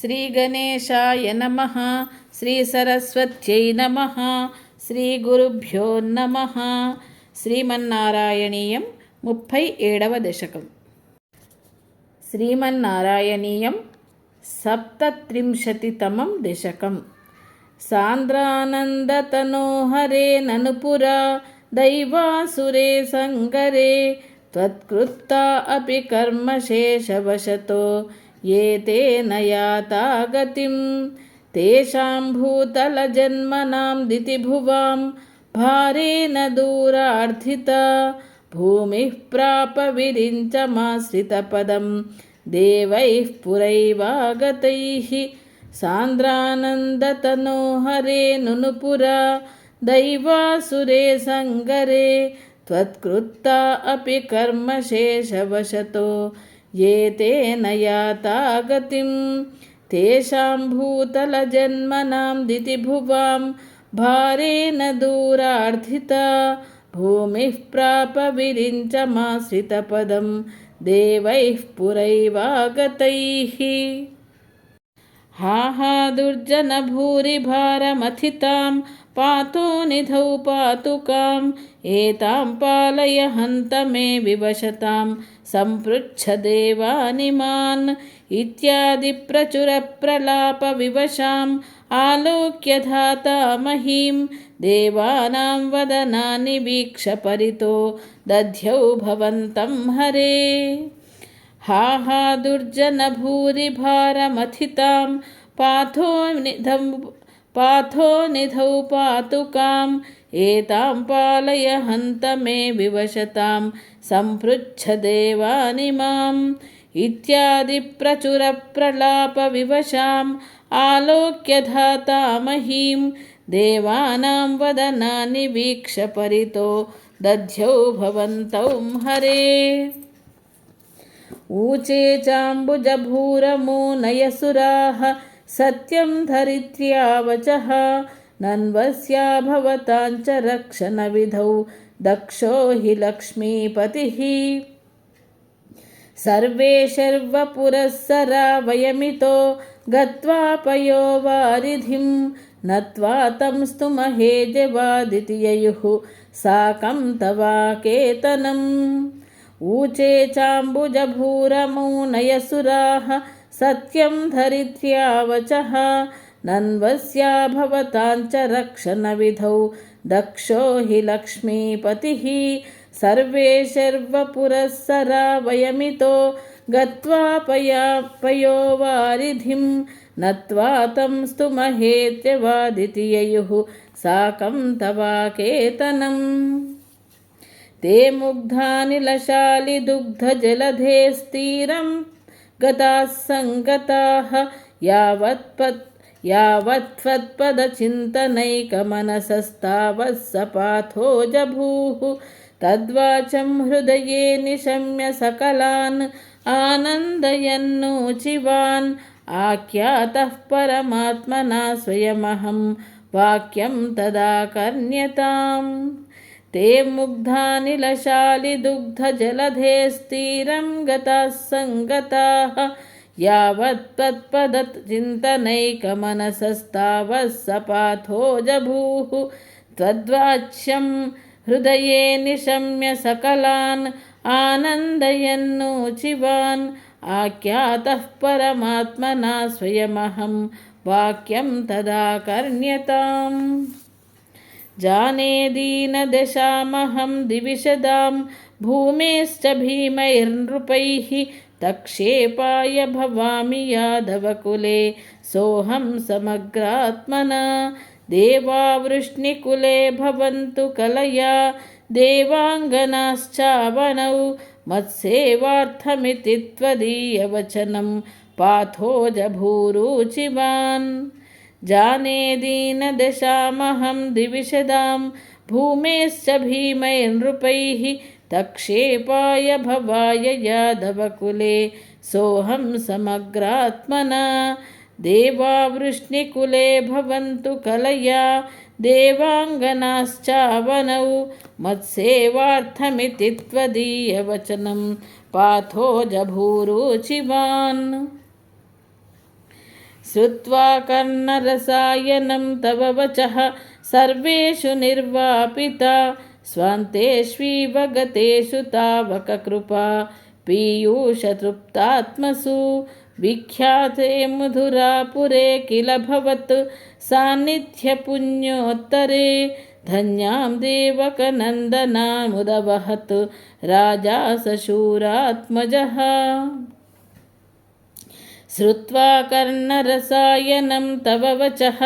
శ్రీగణేశాయ నమ శ్రీసరస్వత్యై నమ శ్రీగురుభ్యో నమ శ్రీమన్నారాయణీయం ముప్పై ఏడవ దశకం శ్రీమన్నారాయణీయం సప్తత్రింశతితమం దశకం సాంద్రానందతనోహరే ననుపురా దైవాసురే సంగరే त्वत्कृत्ता अपि कर्मशेषवशतो ये तेन याता गतिं तेषां भूतलजन्मनां दितिभुवां भारेण दूरार्थिता भूमिः प्रापविरिञ्चमाश्रितपदं देवैः पुरैवागतैः सान्द्रानन्दतनोहरे नुनुपुरा दैवासुरे सङ्गरे त्वत्कृत्ता अपि कर्मशेषवशतो ఏతేన యాతాగతిం? తేషాం భూతలజన్మనాం దితిభువాం భారేణ దూరార్థిత భూమి ప్రాప విరించమాశ్రితపదం దేవై పురైవాగతై. हा हा दुर्जनभूरिभारमथितां पातो निधौ पातुकाम् एतां पालय हन्त मे विवशतां सम्पृच्छ देवानिमान् इत्यादिप्रचुरप्रलापविवशाम् आलोक्य धाता महीं देवानां वदनानि वीक्ष परितो दध्यौ भवन्तं हरे हा हा दुर्जनभूरिभारमथितां पाथो निधं पाथो निधौ पातुकाम्। एतां पालय हन्त मे विवशतां सम्पृच्छ देवानिमाम् इत्यादिप्रचुरप्रलापविवशाम् आलोक्य धाता महीं देवानां वदनानि वीक्ष परितो। दध्यौ भवन्तौ हरे। ऊचे चाम्बुजभूरमूनयसुराः सत्यं धरित्र्या वचः नन्वस्या भवताञ्च रक्षणविधौ दक्षो हि लक्ष्मीपतिः सर्वे शर्वपुरःसरा वयमितो गत्वा पयो वारिधिं नत्वा तं स्तुमहे जवादिति ययुः साकं तवाकेतनम् ऊचे चाम्बुजभूरमूनयसुराः सत्यं धरित्र्या वचः नन्वस्या भवताञ्च रक्षणविधौ दक्षो हि लक्ष्मीपतिः सर्वे शर्वपुरःसरा वयमितो गत्वा पया पयो वारिधिं नत्वा तं स्तुमहेत्यवादिति ययुः साकं तवाकेतनम् ते मुग्धानिलशालिदुग्धजलधे स्थिरं गताः सङ्गताः यावत्पत् यावत्त्वत्पदचिन्तनैकमनसस्तावः सपाथो जभूः तद्वाचं हृदये निशम्य सकलान् आनन्दयन्नोचिवान् आख्यातः परमात्मना स्वयमहं वाक्यं तदा कर्ण्यताम् ते मुग्धानिलशालिदुग्धजलधे स्थिरं गताः सङ्गताः यावत्त्वत्पदचिन्तनैकमनसस्तावः सपाथो जभूः त्वद्वाच्यं हृदये निशम्य सकलान् आनन्दयन्नोचिवान् आख्यातः परमात्मना स्वयमहं वाक्यं तदा कर्ण्यताम् जाने दीनदशामहं दिविशदां भूमेश्च भीमैर्नृपैः तक्षेपाय भवामि यादवकुले सोऽहं समग्रात्मना देवावृष्णिकुले भवन्तु कलया देवाङ्गनाश्चावनौ मत्सेवार्थमिति त्वदीयवचनं पाथोजभूरुचिवान् जाने दीनदशामहं दिविशदां भूमेश्च भीमैर्नृपैः तक्षेपाय भवाय यादवकुले, सोऽहं समग्रात्मना। देवावृष्णिकुले भवन्तु कलया, देवाङ्गनाश्चावनौ, मत्सेवार्थमिति त्वदीयवचनं पाथो जभूरुचिवान् श्रुत्वा कर्णरसायनं तव वचः सर्वेषु निर्वापिता स्वान्तेष्वीव गतेषु तावककृपा पीयूषतृप्तात्मसु विख्याते मधुरापुरे किल भवत् सान्निध्यपुण्योत्तरे धन्यां देवकनन्दनामुदवहत् राजा सशूरात्मजः श्रुत्वा कर्णरसायनं तव वचः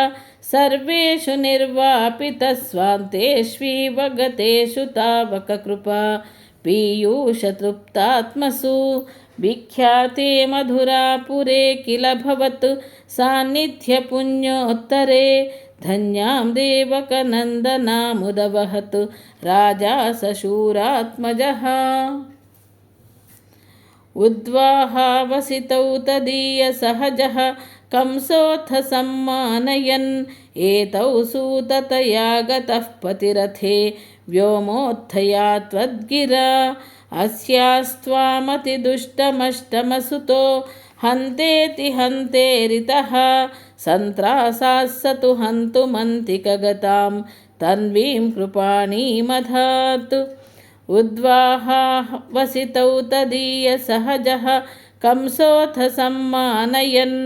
सर्वेषु निर्वापितस्वान्तेष्वीव गतेषु तावककृपा पीयूषतृप्तात्मसु विख्याते मधुरापुरे किल भवत् सान्निध्यपुण्योत्तरे धन्यां देवकनन्दनामुदवहत् राजा सशूरात्मजः उद्वाहावसितौ तदीयसहजः कंसोऽथ सम्मानयन् एतौ सूततया गतः पतिरथे व्योमोत्थया त्वद्गिरा अस्यास्त्वामतिदुष्टमष्टमसुतो हन्तेति हन्तेरितः सन्त्रासाः स तु हन्तुमन्तिकगतां तन्वीं कृपाणीमधात् उद्वाहावसितौ तदीयसहजः कंसोऽथ सम्मानयन्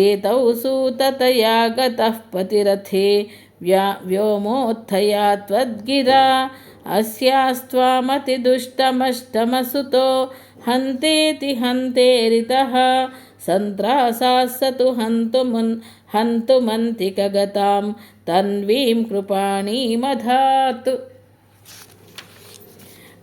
एतौ सूततया गतः पतिरथे व्या व्योमोत्थया त्वद्गिरा अस्यास्त्वामतिदुष्टमष्टमसुतो हन्तेति हन्तेरितः सन्त्रासाः स तु हन्तुमुन् हन्तुमन्तिकगतां तन्वीं कृपाणीमधात्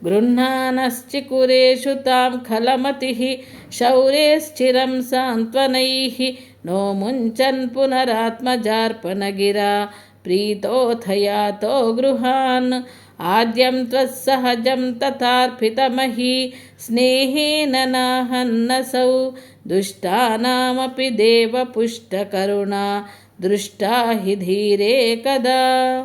गृह्णानश्चिकुरेषु तां खलमतिः शौर्यश्चिरं सान्त्वनैः, नो मुञ्चन् पुनरात्मजार्पणगिरा, प्रीतोऽथयातो गृहान्। आद्यं त्वत्सहजं तथार्पितमही, स्नेहेन नाहन्नसौ, दुष्टानामपि देवपुष्टकरुणा, दृष्टा हि धीरे कदा।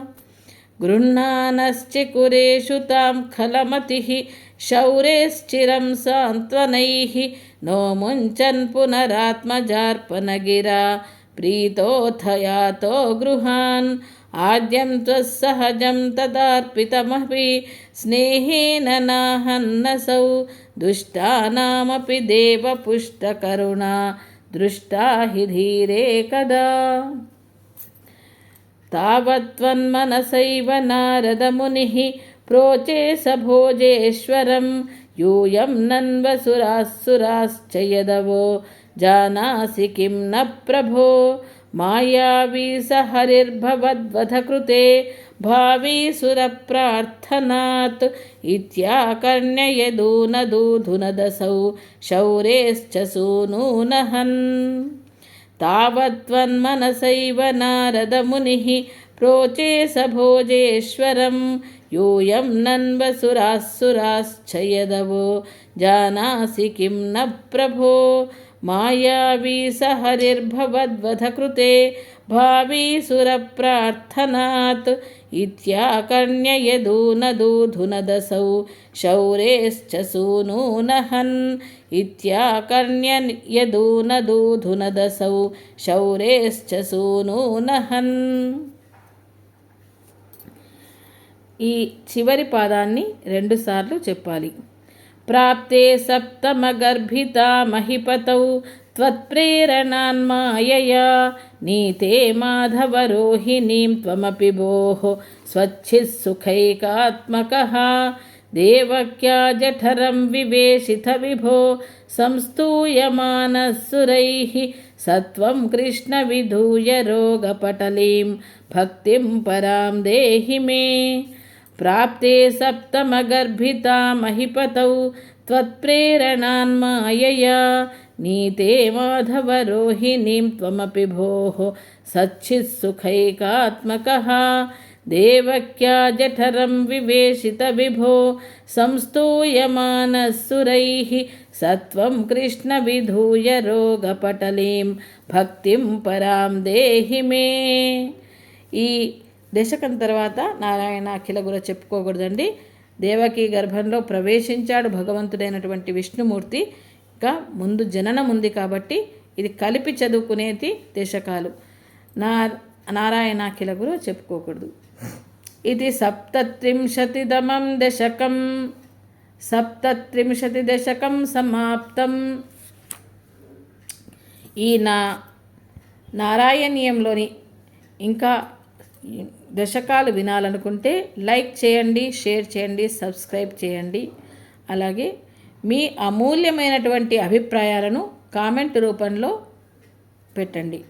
गृह्णानश्चिकुरेषु तां खलमतिः, शौरेश्चिरं सान्त्वनैः नो मुञ्चन् पुनरात्मजार्पणगिरा, प्रीतोऽथयातो गृहान्, आद्यं त्वत्सहजं तदार्पितमपि, स्नेहेन नाहन्नसौ, दुष्टानामपि देवपुष्टकरुणा, दृष्टा हि धीरे कदा। तावत्त्वन्मनसैव नारदमुनिः प्रोचे स भोजेश्वरं यूयं नन्वसुरासुराश्च यदवो जानासि किं न प्रभो मायावी स हरिर्भवद्वधकृते भावी सुरप्रार्थनात् इत्याकर्ण्ययदूनदूधुनदसौ शौरेश्च सूनूनहन् तावत्त्वन्मनसैव नारदमुनिः प्रोचे स भोजेश्वरं यूयं नन्वसुरासुराश्च यदवो जानासि किं न प्रभो मायावी स हरिर्भवद्वधकृते भावी सुरप्रार्थनात् इत्याकर्ण्ययदूनदूधुनदसौ शौरेश्च सूनूनहन् इत्याकर्ण्ययदूनदूधुनदसौ शौरेश्च सूनूनहन् ఈ చివరి పాదాన్ని రెండుసార్లు చెప్పాలి ప్రాప్తే సప్తమగర్భితా మహిపతౌ त्वत्प्रेरणान्मायया नीते माधवरोहिणीं त्वमपि भोः स्वच्छिः सुखैकात्मकः। देवक्या जठरं विवेशितविभो संस्तूयमानः सुरैः सत्वं कृष्णविधूय रोगपटलीं भक्तिं परां देहि मे। प्राप्ते सप्तमगर्भिता महिपतौ त्वत्प्रेरणान्मायया नीते माधवरोहिणीं त्वमपि भोः सच्चित्सुखैकात्मकः देवक्या जठरं विवेशितविभो संस्तूयमानः सुरैः सत्वं कृष्णविधूय रोगपटलीं భక్తిం పరాం దేహి మే ఈ దశకం తర్వాత నారాయణ అఖిల గుర చెప్పుకోకూడదండి దేవకి గర్భంలో ప్రవేశించాడు భగవంతుడైనటువంటి విష్ణుమూర్తి ఇంకా ముందు జననం ఉంది కాబట్టి ఇది కలిపి చదువుకునేది దశకాలు. నా నారాయణాఖిల గురు చెప్పుకోకూడదు. ఇది సప్తత్రింశతిదమం దశకం. సప్తత్రింశతి దశకం సమాప్తం. ఈ నా నారాయణీయంలోని ఇంకా దశకాలు వినాలనుకుంటే లైక్ చేయండి షేర్ చేయండి సబ్స్క్రైబ్ చేయండి. అలాగే మీ అమూల్యమైనటువంటి అభిప్రాయాలను కామెంట్ రూపంలో పెట్టండి.